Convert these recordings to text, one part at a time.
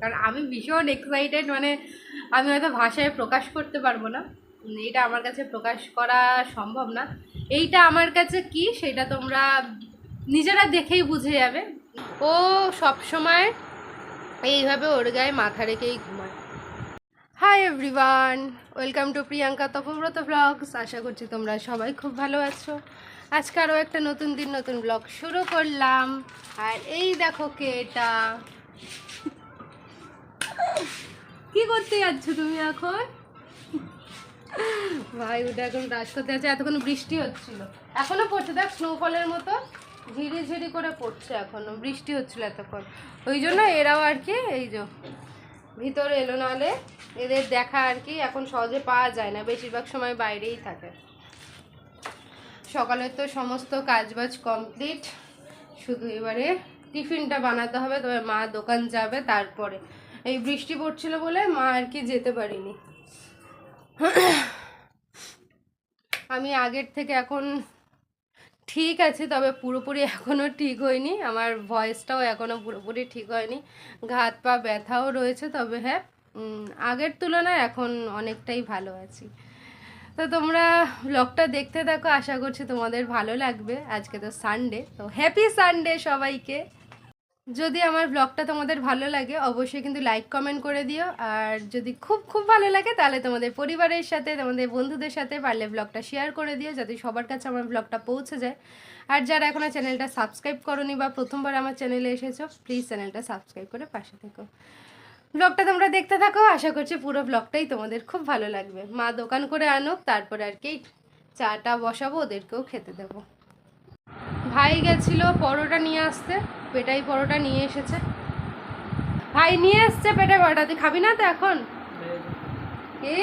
কারণ আমি ভীষণ এক্সাইটেড মানে আমি হয়তো ভাষায় প্রকাশ করতে পারব না। এটা আমার কাছে প্রকাশ করা সম্ভব না। এইটা আমার কাছে কি সেটা তোমরা নিজেরা দেখেই বুঝে যাবে। ও সব সময় এইভাবে ওর গায়ে মাথা রেখেই ঘুমায়। Hi everyone welcome to Priyanka Tapabrata blogs আশা করছি তোমরা সবাই খুব ভালো আছো। আজকে আরও একটা নতুন দিন, নতুন ব্লগ শুরু করলাম। আর এই দেখো কে এটা। কি করতে যাচ্ছ তুমি এখন? ভাই ওটা এখন ব্রাশ করতে যাচ্ছে। এতক্ষণ বৃষ্টি হচ্ছিল। এখনও পড়ছে, দেখ স্নোফলের মতো ঝিরি ঝিরি করে পড়ছে এখনও। বৃষ্টি হচ্ছিল এতক্ষণ। ওই জন্য এরাও আর কি, এই যে, ভিতরে এলো নাহলে এদের দেখা আর কি এখন সহজে পাওয়া যায় না। বেশিরভাগ সময় বাইরেই থাকে। সকালে তো সমস্ত কাজবাজ কমপ্লিট শুধু এবারে টিফিনটা বানাতে হবে, তবে মা দোকান যাবে তারপরে। এই বৃষ্টি পড়ছিল বলে মা আর কি যেতে পারিনি। আমি আগের থেকে এখন ঠিক আছে, তবে পুরোপুরি এখনও ঠিক হয়নি। আমার ভয়েসটাও এখনও পুরোপুরি ঠিক হয়নি। ঘাত পা ব্যথাও রয়েছে, তবে হ্যাঁ আগের তুলনায় এখন অনেকটাই ভালো আছি। তো তোমরা ব্লগটা দেখতে থাকো, আশা করছি তোমাদের ভালো লাগবে। আজকে তো সানডে তো হ্যাপি সানডে সবাইকে। যদি আমার ব্লগটা তোমাদের ভালো লাগে, অবশ্যই কিন্তু লাইক কমেন্ট করে দিও। আর যদি খুব খুব ভালো লাগে, তাহলে তোমাদের পরিবারের সাথে, তোমাদের বন্ধুদের সাথে পারলে ব্লগটা শেয়ার করে দিও, যাতে সবার কাছে আমার ব্লগটা পৌঁছে যায়। আর যারা এখনও চ্যানেলটা সাবস্ক্রাইব করনি বা প্রথমবার আমার চ্যানেলে এসেছ প্লিজ চ্যানেলটা সাবস্ক্রাইব করে পাশে থেকো। ব্লগটা তোমরা দেখতে থাকো, আশা করছি পুরো ব্লগটাই তোমাদের খুব ভালো লাগবে। মা দোকান করে আনুক, তারপরে আর কি চাটা বসাবো, ওদেরকেও খেতে দেবো। ভাই গেছিল পরোটা নিয়ে আসতে। পেটাই পরোটা নিয়ে এসেছে। ভাই নিয়ে এসছে পেটাই পরোটা। তুই খাবি না তো এখন? এ?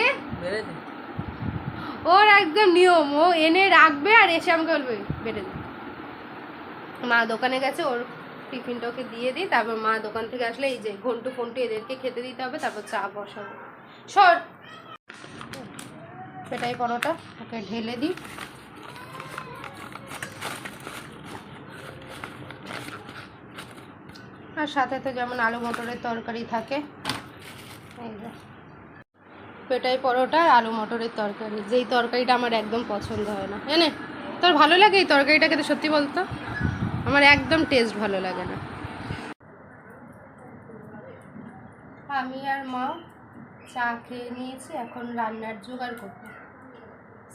ওর একদম নিয়ম। ও এনে রাখবে আর এসে আমাকে বলবে বেড়ে দে। মা দোকানে গেছে ওর টিফিনটা ওকে দিয়ে দিই। তারপর মা দোকান থেকে আসলে এই যে ঘন্টু ফন্টু এদেরকে খেতে দিতে হবে তারপর চা বসাবো। সর। পেটাই পরোটা ওকে ঢেলে দিই। আর সাথে তো যেমন আলু মটরের তরকারি থাকে। এই যে পেটাই পরোটা আর আলু মটরের তরকারি। যেই তরকারিটা আমার একদম পছন্দ হয় না। এনে তোর ভালো লাগে এই তরকারিটা খেতে সত্যি বলতো? আমার একদম টেস্ট ভালো লাগে না। আমি আর মা চা খেয়ে নিয়েছি, এখন রান্নার জোগাড় করতে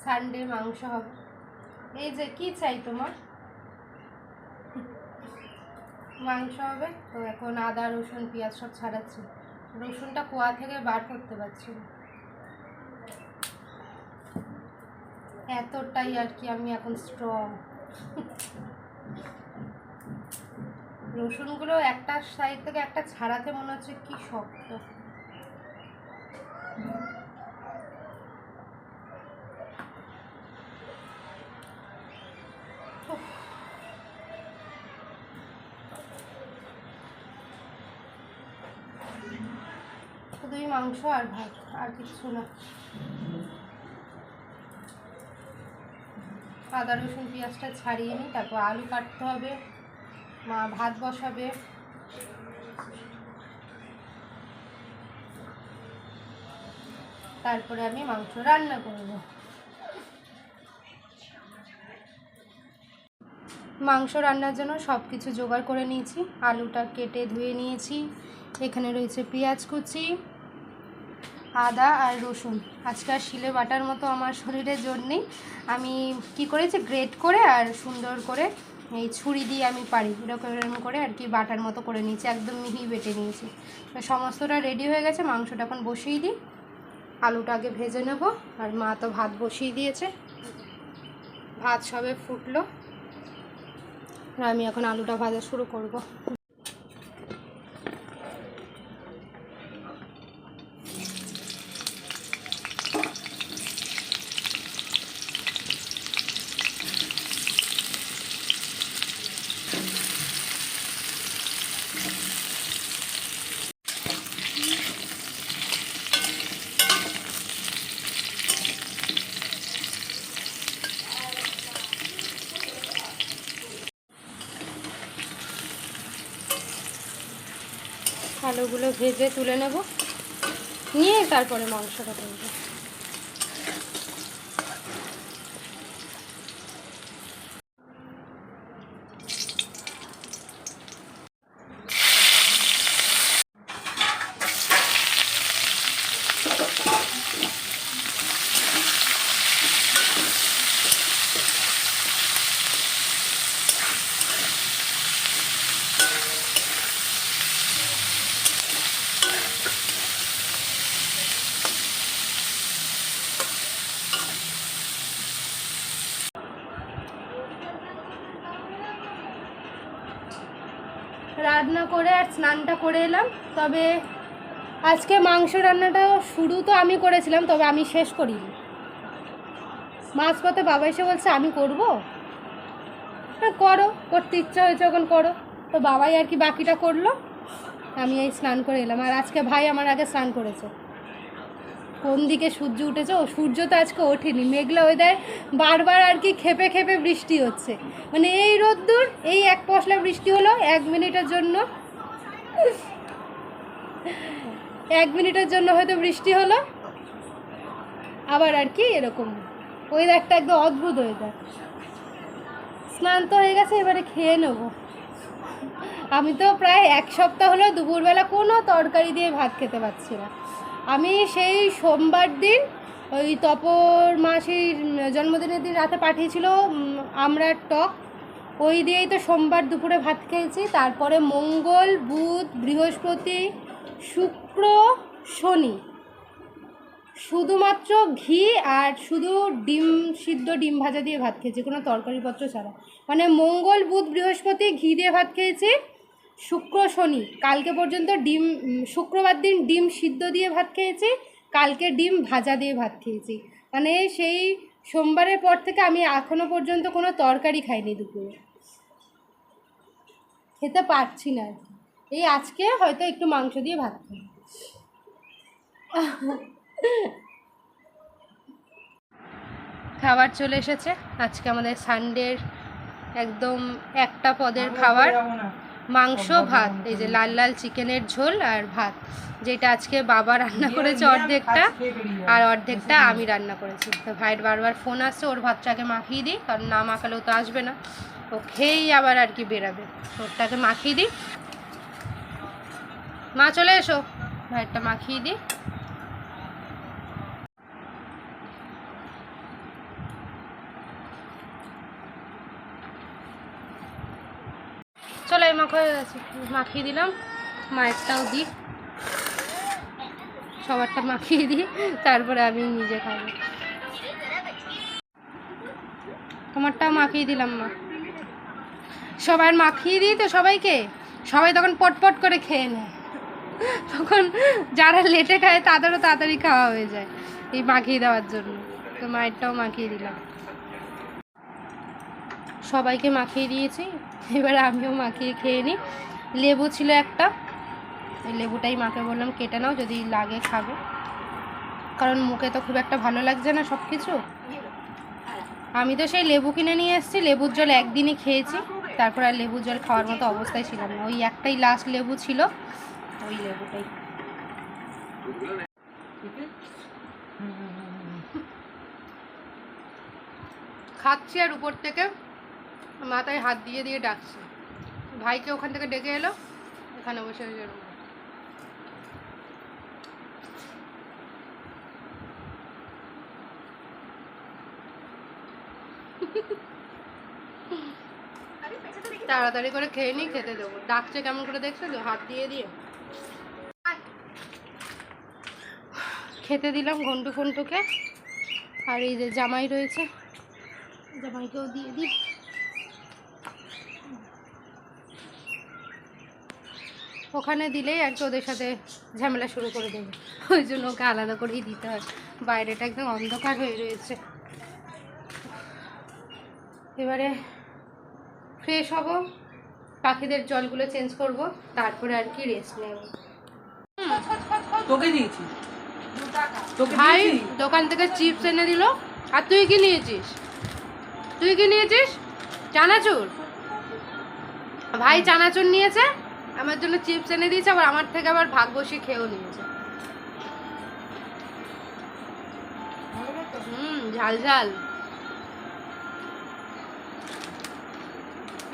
সানডে মাংস হবে। এই যে কি চাই তোমার? মাংস হবে, তো এখন আদা, রসুন, পেঁয়াজ সব ছাড়াচ্ছি। রসুনটা কোয়া থেকে বার করতে পারছি এতটাই আর কি আমি এখন স্ট্রং রসুনগুলো একটা সাইড থেকে একটা ছাড়াতে মনে হচ্ছে কি শক্ত। শুধুই মাংস আর ভাত, আর কিছু না। আদা, রসুন, পেঁয়াজটা ছাড়িয়ে নিই, তারপর আলু কাটতে হবে। মা ভাত বসাবে। তারপরে আমি মাংস রান্না করব। মাংস রান্নার জন্য সব কিছু জোগাড় করে নিয়েছি। আলুটা কেটে ধুয়ে নিয়েছি। এখানে রয়েছে পেঁয়াজ কুচি, আদা আর রসুন। আজকে আর শিলে বাটার মতো আমার শরীরের জোর নেই। আমি কি করেছি, গ্রেট করে আর সুন্দর করে এই ছুরি দিয়ে আমি পারি। এরকম এরকম করে আর কি বাটার মতো করে নিয়েছি, একদম মিহি বেটে নিয়েছি। সমস্তটা রেডি হয়ে গেছে, মাংসটা এখন বসিয়ে দিই। আলুটা আগে ভেজে নেব, আর মা তো ভাত বসিয়ে দিয়েছে। ভাত সবে ফুটলো, আর আমি এখন আলুটা ভাজা শুরু করব। আলুগুলো ভেজে তুলে নেব। নিয়ে তারপরে মাংসটা করব। রান্না করে আর স্নানটা করে এলাম। তবে আজকে মাংস রান্নাটা শুরু তো আমি করেছিলাম, তবে আমি শেষ করিনি। মাঝপথে বাবা এসে বলছে, আমি করব? হ্যাঁ করো, করতে ইচ্ছা হয়েছে যখন করো। তো বাবাই আর কি বাকিটা করল। আমি এই স্নান করে এলাম। আর আজকে ভাই আমার আগে স্নান করেছে। কোন দিকে সূর্য উঠেছে? ও, সূর্য তো আজকে ওঠেনি, মেঘলা ওয়েদার বারবার আর কি খেপে খেপে বৃষ্টি হচ্ছে। মানে এই রোদ্দুর, এই এক পশলা বৃষ্টি হলো এক মিনিটের জন্য। এক মিনিটের জন্য হয়তো বৃষ্টি হলো। আবার আর কি এরকম। ওয়েদারটা একদম অদ্ভুত ওয়েদার স্নান তো হয়ে গেছে, এবারে খেয়ে নেব। আমি তো প্রায় এক সপ্তাহ হলো দুপুরবেলা কোনো তরকারি দিয়ে ভাত খেতে পারছি না। আমি সেই সোমবার দিন ওই তপর মাসির জন্মদিনের দিন রাতে পাঠিয়েছিল উম, আমড়ার টক। ওই দিয়েই তো সোমবার দুপুরে ভাত খেয়েছি। তারপরে মঙ্গল বুধ বৃহস্পতি শুক্র শনি। শুধুমাত্র ঘি আর শুধু ডিম সিদ্ধ ডিম ভাজা দিয়ে ভাত খেয়েছি কোনো তরকারিপত্র ছাড়া। মানে মঙ্গল বুধ বৃহস্পতি ঘি দিয়ে ভাত খেয়েছি। শুক্র শনি কালকে পর্যন্ত ডিম শুক্রবার দিন ডিম সিদ্ধ দিয়ে ভাত খেয়েছি কালকে ডিম ভাজা দিয়ে ভাত খেয়েছি। মানে সেই সোমবারের পর থেকে আমি এখনও পর্যন্ত কোনো তরকারি খাইনি দুপুরে। খেতে পারছি না আর কি। এই আজকে হয়তো একটু মাংস দিয়ে ভাত খাই খাবার চলে এসেছে। আজকে আমাদের সানডের একদম একটা পদের খাবার। মাংস ভাত এই যে লাল লাল চিকেনের ঝোল আর ভাত যেটা আজকে বাবা রান্না করেছে অর্ধেকটা আর অর্ধেকটা আমি রান্না করেছি। তো ভাইয়ের বারবার ফোন আসছে ওর ভাতটাকে মাখিয়ে দিই কারণ না মাখালেও তো আসবে না। ও খেয়েই আবার আর কি বেরাবে। ওরটাকে মাখিয়ে দিই। মা চলে এসো। ভাইয়েরটা মাখিয়ে দিই চলো এই মাখা মাখিয়ে দিলাম। মায়েরটাও দিই। সবারটা মাখিয়ে দিই। তারপরে আমি নিজে খাব। তোমারটাও মাখিয়ে দিলাম, মা। সবার মাখিয়ে দিই তো সবাইকে? সবাই তখন পটপট করে খেয়ে নেয়। তখন যারা লেটে খায়, তাদেরও তাড়াতাড়ি খাওয়া হয়ে যায় এই মাখিয়ে দেওয়ার জন্য। তো মায়েরটাও মাখিয়ে দিলাম। সবাইকে মাখিয়ে দিয়েছি। এবার আমিও মাখিয়ে খেয়ে নিই। লেবু ছিল একটা। ওই লেবুটাই মাকে বললাম, কেটে নাও, যদি লাগে খাবে। কারণ মুখে তো খুব একটা ভালো লাগছে না সব কিছু আমি তো সেই লেবু কিনে নিয়ে এসেছি, লেবুর জল একদিনই খেয়েছি। তারপর আর লেবুর জল খাওয়ার মতো অবস্থায় ছিলাম না। ওই একটাই লাস্ট লেবু ছিল, ওই লেবুটাই। খাচ্ছি আর উপর থেকে। মাথায় হাত দিয়ে দিয়ে ডাকছে। ভাইকে ওখান থেকে ডেকে এলো, এখানে বসে রইল। তাড়াতাড়ি করে খেয়ে নিই খেতে দেবো। ডাকছে কেমন করে দেখছ? তো হাত দিয়ে দিয়ে। খেতে দিলাম ঘন্টু ফন্টুকে। আর এই যে জামাই রয়েছে, জামাইকেও দিয়ে দিই। ওখানে দিলেই আর কি ওদের সাথে ঝামেলা শুরু করে দেবে। ওই জন্য ওকে আলাদা করেই দিতে হয়। বাইরেটা একদম অন্ধকার হয়ে রয়েছে। এবারে ফ্রেশ হব পাখিদের জলগুলো চেঞ্জ করব তারপরে আর কি রেস্ট নেব। তোকে দিয়েছি। ভাই দোকান থেকে চিপস এনে দিল। আর তুই কি নিয়েছিস? তুই কি নিয়েছিস? চানাচুর? ভাই চানাচুর নিয়েছে? আমার জন্য চিপস এনে দিয়েছে, আবার আমার থেকে আবার ভাগ বসে খেয়েও নিয়েছে। হুম, ঝাল ঝাল।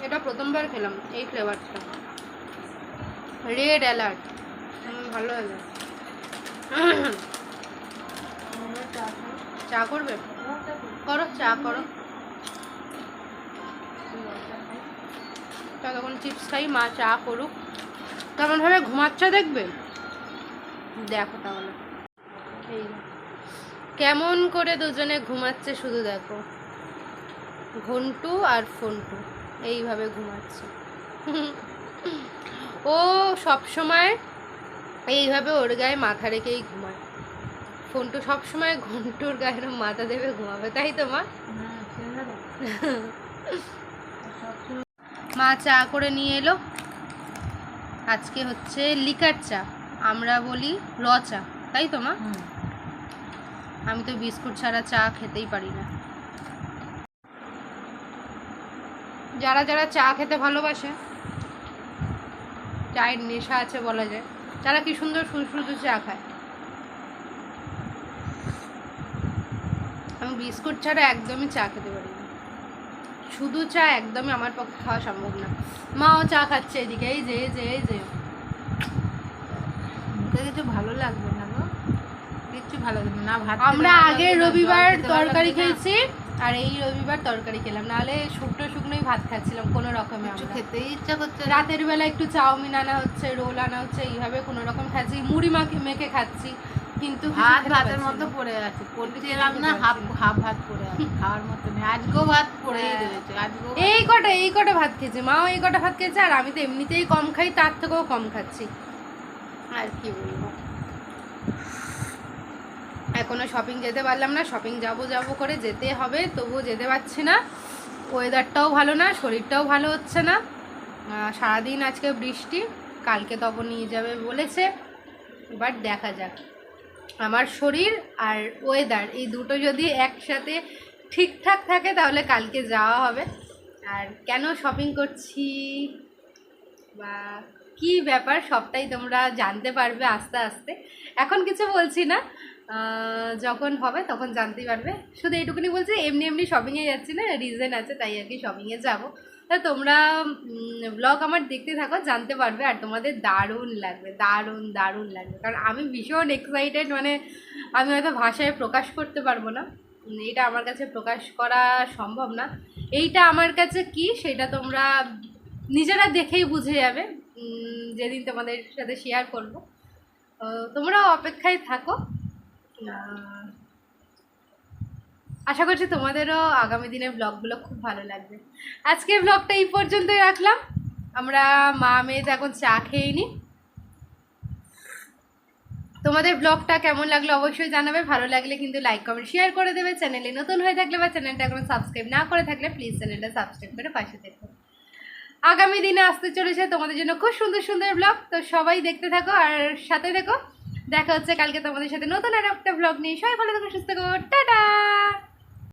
এটা প্রথমবার খেলাম এই ফ্লেভারটা রেড অ্যালার্ট ভালো লাগে। চা করবে? করো, চা করো। তখন চিপস খাই, মা চা করুক। কেমন ভাবে ঘুমাচ্ছে দেখবে? দেখো তাহলে। এই কেমন করে দুজনে ঘুমাচ্ছে শুধু দেখো। ঘন্টু আর ফন্টু এইভাবে ঘুমাচ্ছে। ও সব সময় এইভাবে ওর গায়ে মাথা রেখেই ঘুমায়। ফোনটু সব সময় ঘন্টুর গায়ে মাথা দেবে ঘুমাবে তাই তো মা? মা চা করে নিয়ে এলো। আজকে হচ্ছে লিকার চা। আমরা বলি র চা তাই তো মা? আমি তো বিস্কুট ছাড়া চা খেতেই পারি না। যারা যারা চা খেতে ভালোবাসে চায়ের নেশা আছে বলা যায় তারা কি সুন্দর শুধু চা খায়? আমি বিস্কুট ছাড়া একদমই চা খেতে পারি না। শুধু চা একদমই আমার পক্ষে খাওয়া সম্ভব না। মাও চা খাচ্ছে এদিকে এই যে এই যে এই যে। কিছু ভালো লাগবে না গো? কিচ্ছু ভালো লাগবে না ভাত আমরা আগে রবিবার তরকারি খেয়েছি আর এই রবিবার তরকারি খেলাম নাহলে শুকনো শুকনোই ভাত খাচ্ছিলাম কোনো রকমে আমরা। খেতেই ইচ্ছা করছে রাতের বেলা একটু চাউমিন আনা হচ্ছে রোল আনা হচ্ছে এইভাবে কোনো রকম খাচ্ছি মুড়ি মাখে মেখে খাচ্ছি। কিন্তু ভাত ভাতের মতো। পড়ে আছে। পড়তে এলাম না হাফ হাফ ভাত পড়ে আছে খাওয়ার মতো নেই। আজকেও ভাত পড়েই হ্যাঁ। রয়েছে আজকেও এই কটা এই কটা ভাত খেয়েছে। মাও এই কটা ভাত খেয়েছে আর আমি তো এমনিতেই কম খাই তার থেকেও কম খাচ্ছি। আর কি বলব? এখনও শপিং যেতে পারলাম না। শপিং যাব যাব করে যেতে হবে তবুও যেতে পারছি না। ওয়েদারটাও ভালো না শরীরটাও ভালো হচ্ছে না। সারাদিন আজকে বৃষ্টি কালকে তখন নিয়ে যাবে বলেছে। এবার দেখা যাক। আমার শরীর আর ওয়েদার এই দুটো যদি একসাথে ঠিকঠাক থাকে তাহলে কালকে যাওয়া হবে। আর কেন শপিং করছি? বা কি ব্যাপার সবটাই তোমরা জানতে পারবে আস্তে আস্তে। এখন কিছু বলছি না। যখন হবে তখন জানতেই পারবে। শুধু এইটুকুনি বলছি, এমনি এমনি শপিংয়ে যাচ্ছি না রিজন আছে তাই আর কি শপিংয়ে যাব। তা তোমরা ব্লগ আমার দেখতে থাকো, জানতে পারবে আর তোমাদের দারুণ লাগবে, দারুণ দারুণ লাগবে। কারণ আমি ভীষণ এক্সাইটেড মানে আমি হয়তো ভাষায় প্রকাশ করতে পারব না। এটা আমার কাছে প্রকাশ করা সম্ভব না। এইটা আমার কাছে কি সেটা তোমরা নিজেরা দেখেই বুঝে যাবে। যেদিন তোমাদের সাথে শেয়ার করব। তোমরাও অপেক্ষায় থাকো। আশা করছি তোমাদেরও আগামী দিনের ব্লগগুলো খুব ভালো লাগবে। আজকের ব্লগটা এই পর্যন্তই রাখলাম। আমরা মা মেয়েতে এখন চা খেয়ে নিই তোমাদের ব্লগটা কেমন লাগল অবশ্যই জানাবে। ভালো লাগলে কিন্তু লাইক কমেন্ট শেয়ার করে দেবে। চ্যানেলে নতুন হয়ে থাকলে বা চ্যানেলটা এখন সাবস্ক্রাইব না করে থাকলে প্লিজ চ্যানেলটা সাবস্ক্রাইব করে পাশে দেখো আগামী দিনে আসতে চলেছে তোমাদের জন্য খুব সুন্দর সুন্দর ব্লগ তো সবাই দেখতে থাকো আর সাথে দেখো দেখা হচ্ছে কালকে তোমাদের সাথে নতুন আর একটা ব্লগ নিয়ে। সবাই ভালো থাকো, সুস্থ থাকো। টাটা!